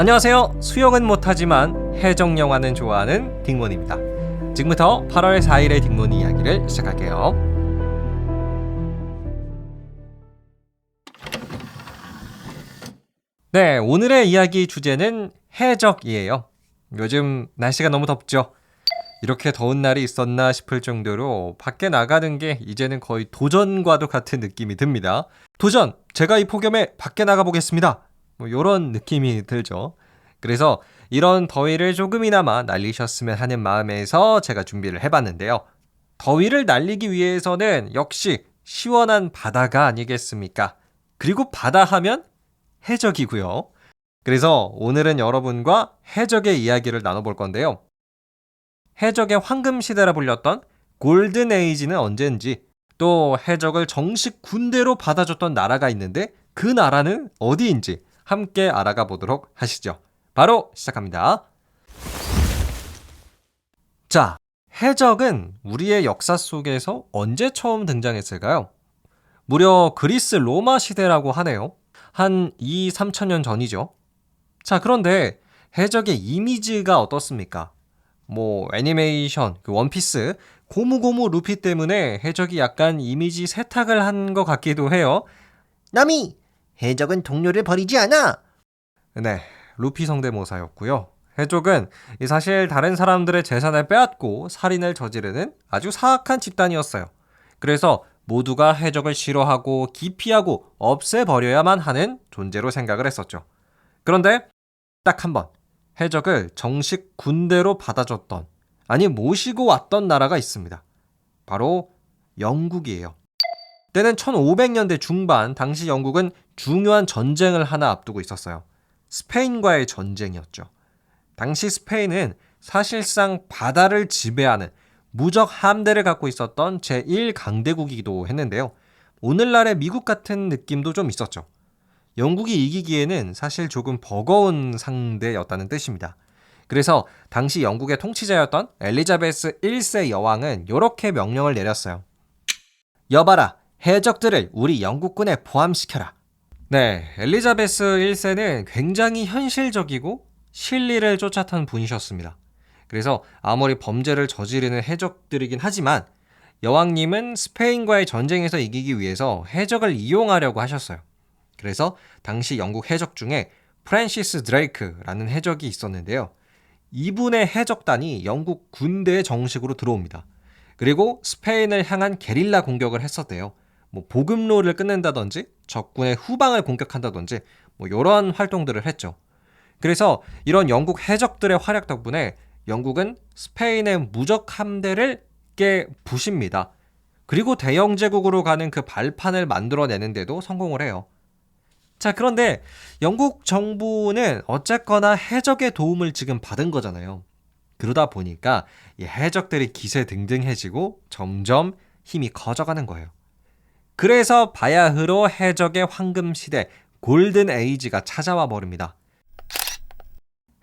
안녕하세요. 수영은 못하지만 해적 영화는 좋아하는 딩몬입니다. 지금부터 8월 4일의 딩몬 이야기를 시작할게요. 네, 오늘의 이야기 주제는 해적이에요. 요즘 날씨가 너무 덥죠. 이렇게 더운 날이 있었나 싶을 정도로 밖에 나가는 게 이제는 거의 도전과도 같은 느낌이 듭니다. 도전! 제가 이 폭염에 밖에 나가 보겠습니다. 뭐 이런 느낌이 들죠. 그래서 이런 더위를 조금이나마 날리셨으면 하는 마음에서 제가 준비를 해봤는데요. 더위를 날리기 위해서는 역시 시원한 바다가 아니겠습니까? 그리고 바다 하면 해적이고요. 그래서 오늘은 여러분과 해적의 이야기를 나눠볼 건데요. 해적의 황금 시대라 불렸던 골든 에이지는 언제인지 또 해적을 정식 군대로 받아줬던 나라가 있는데 그 나라는 어디인지 함께 알아가 보도록 하시죠. 바로 시작합니다. 자, 해적은 우리의 역사 속에서 언제 처음 등장했을까요? 무려 그리스 로마 시대라고 하네요. 한 2, 3천 년 전이죠. 자, 그런데 해적의 이미지가 어떻습니까? 뭐 애니메이션, 그 원피스, 고무고무 루피 때문에 해적이 약간 이미지 세탁을 한 것 같기도 해요. 나미, 해적은 동료를 버리지 않아. 네, 루피 성대모사였고요. 해적은 사실 다른 사람들의 재산을 빼앗고 살인을 저지르는 아주 사악한 집단이었어요. 그래서 모두가 해적을 싫어하고 기피하고 없애버려야만 하는 존재로 생각을 했었죠. 그런데 딱 한 번 해적을 정식 군대로 받아줬던 아니 모시고 왔던 나라가 있습니다. 바로 영국이에요. 때는 1500년대 중반 당시 영국은 중요한 전쟁을 하나 앞두고 있었어요. 스페인과의 전쟁이었죠. 당시 스페인은 사실상 바다를 지배하는 무적 함대를 갖고 있었던 제1강대국이기도 했는데요. 오늘날의 미국 같은 느낌도 좀 있었죠. 영국이 이기기에는 사실 조금 버거운 상대였다는 뜻입니다. 그래서 당시 영국의 통치자였던 엘리자베스 1세 여왕은 이렇게 명령을 내렸어요. 여봐라, 해적들을 우리 영국군에 포함시켜라. 네, 엘리자베스 1세는 굉장히 현실적이고 실리를 쫓았던 분이셨습니다. 그래서 아무리 범죄를 저지르는 해적들이긴 하지만 여왕님은 스페인과의 전쟁에서 이기기 위해서 해적을 이용하려고 하셨어요. 그래서 당시 영국 해적 중에 프랜시스 드레이크라는 해적이 있었는데요. 이분의 해적단이 영국 군대에 정식으로 들어옵니다. 그리고 스페인을 향한 게릴라 공격을 했었대요. 뭐 보급로를 끊는다든지 적군의 후방을 공격한다든지 뭐 이런 활동들을 했죠. 그래서 이런 영국 해적들의 활약 덕분에 영국은 스페인의 무적 함대를 깨 부십니다. 그리고 대영 제국으로 가는 그 발판을 만들어내는데도 성공을 해요. 자, 그런데 영국 정부는 어쨌거나 해적의 도움을 지금 받은 거잖아요. 그러다 보니까 이 해적들이 기세 등등해지고 점점 힘이 커져가는 거예요. 그래서 바야흐로 해적의 황금 시대 골든 에이지가 찾아와 버립니다.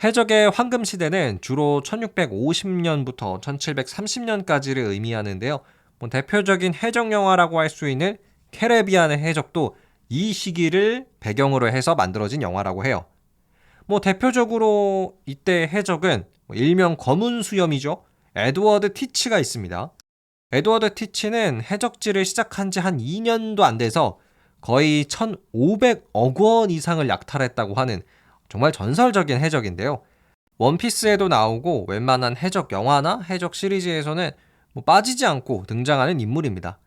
해적의 황금 시대는 주로 1650년부터 1730년까지를 의미하는데요. 뭐 대표적인 해적 영화라고 할 수 있는 캐레비안의 해적도 이 시기를 배경으로 해서 만들어진 영화라고 해요. 뭐 대표적으로 이때 해적은 뭐 일명 검은 수염이죠. 에드워드 티치가 있습니다. 에드워드 티치는 해적지를 시작한 지 한 2년도 안 돼서 거의 1,500억 원 이상을 약탈했다고 하는 정말 전설적인 해적인데요. 원피스에도 나오고 웬만한 해적 영화나 해적 시리즈에서는 뭐 빠지지 않고 등장하는 인물입니다.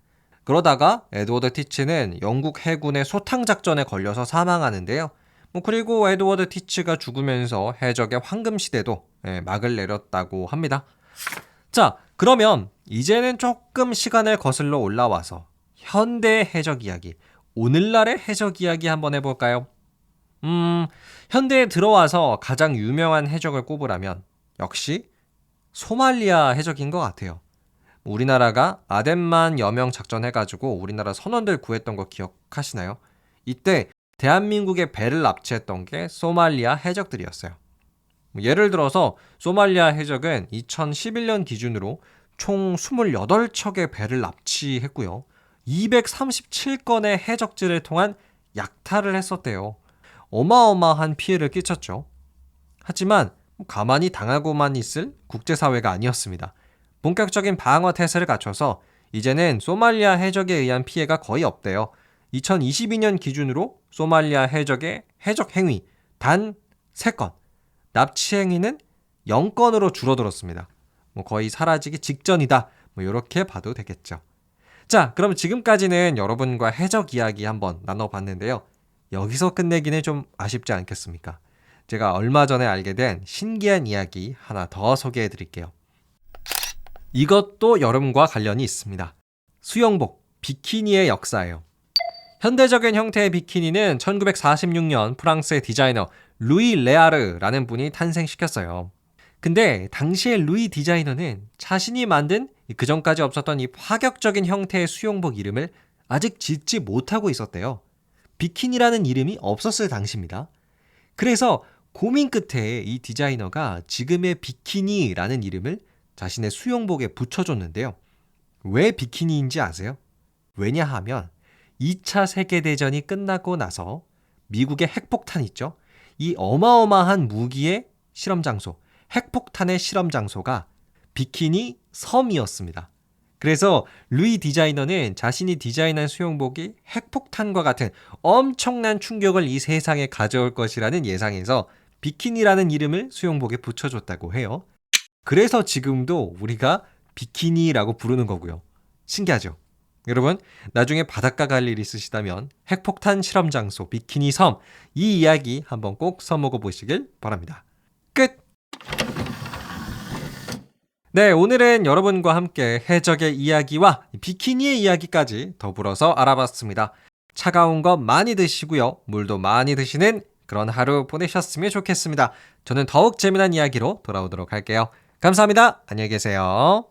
그러다가 에드워드 티치는 영국 해군의 소탕 작전에 걸려서 사망하는데요. 뭐 그리고 에드워드 티치가 죽으면서 해적의 황금 시대도 예, 막을 내렸다고 합니다. 자, 그러면 이제는 조금 시간을 거슬러 올라와서 현대의 해적 이야기, 오늘날의 해적 이야기 한번 해볼까요? 음, 현대에 들어와서 가장 유명한 해적을 꼽으라면 역시 소말리아 해적인 것 같아요. 우리나라가 아덴만 여명 작전 해가지고 우리나라 선원들 구했던 거 기억하시나요? 이때 대한민국의 배를 납치했던 게 소말리아 해적들이었어요. 뭐 예를 들어서 소말리아 해적은 2011년 기준으로 총 28척의 배를 납치했고요. 237건의 해적지를 통한 약탈을 했었대요. 어마어마한 피해를 끼쳤죠. 하지만 가만히 당하고만 있을 국제사회가 아니었습니다. 본격적인 방어 태세를 갖춰서 이제는 소말리아 해적에 의한 피해가 거의 없대요. 2022년 기준으로 소말리아 해적의 해적 행위 단 3건, 납치 행위는 0건으로 줄어들었습니다. 뭐 거의 사라지기 직전이다. 뭐 이렇게 봐도 되겠죠. 자, 그럼 지금까지는 여러분과 해적 이야기 한번 나눠봤는데요. 여기서 끝내기는 좀 아쉽지 않겠습니까? 제가 얼마 전에 알게 된 신기한 이야기 하나 더 소개해 드릴게요. 이것도 여름과 관련이 있습니다. 수영복, 비키니의 역사예요. 현대적인 형태의 비키니는 1946년 프랑스의 디자이너 루이 레아르라는 분이 탄생시켰어요. 근데 당시의 루이 디자이너는 자신이 만든 그 전까지 없었던 이 파격적인 형태의 수영복 이름을 아직 짓지 못하고 있었대요. 비키니라는 이름이 없었을 당시입니다. 그래서 고민 끝에 이 디자이너가 지금의 비키니라는 이름을 자신의 수영복에 붙여줬는데요. 왜 비키니인지 아세요? 왜냐하면 2차 세계대전이 끝나고 나서 미국의 핵폭탄 있죠? 이 어마어마한 무기의 실험 장소, 핵폭탄의 실험 장소가 비키니 섬이었습니다. 그래서 루이 디자이너는 자신이 디자인한 수영복이 핵폭탄과 같은 엄청난 충격을 이 세상에 가져올 것이라는 예상에서 비키니라는 이름을 수영복에 붙여줬다고 해요. 그래서 지금도 우리가 비키니라고 부르는 거고요. 신기하죠? 여러분, 나중에 바닷가 갈 일 있으시다면 핵폭탄 실험 장소 비키니 섬 이 이야기 한번 꼭 써먹어 보시길 바랍니다. 끝! 네, 오늘은 여러분과 함께 해적의 이야기와 비키니의 이야기까지 더불어서 알아봤습니다. 차가운 거 많이 드시고요. 물도 많이 드시는 그런 하루 보내셨으면 좋겠습니다. 저는 더욱 재미난 이야기로 돌아오도록 할게요. 감사합니다. 안녕히 계세요.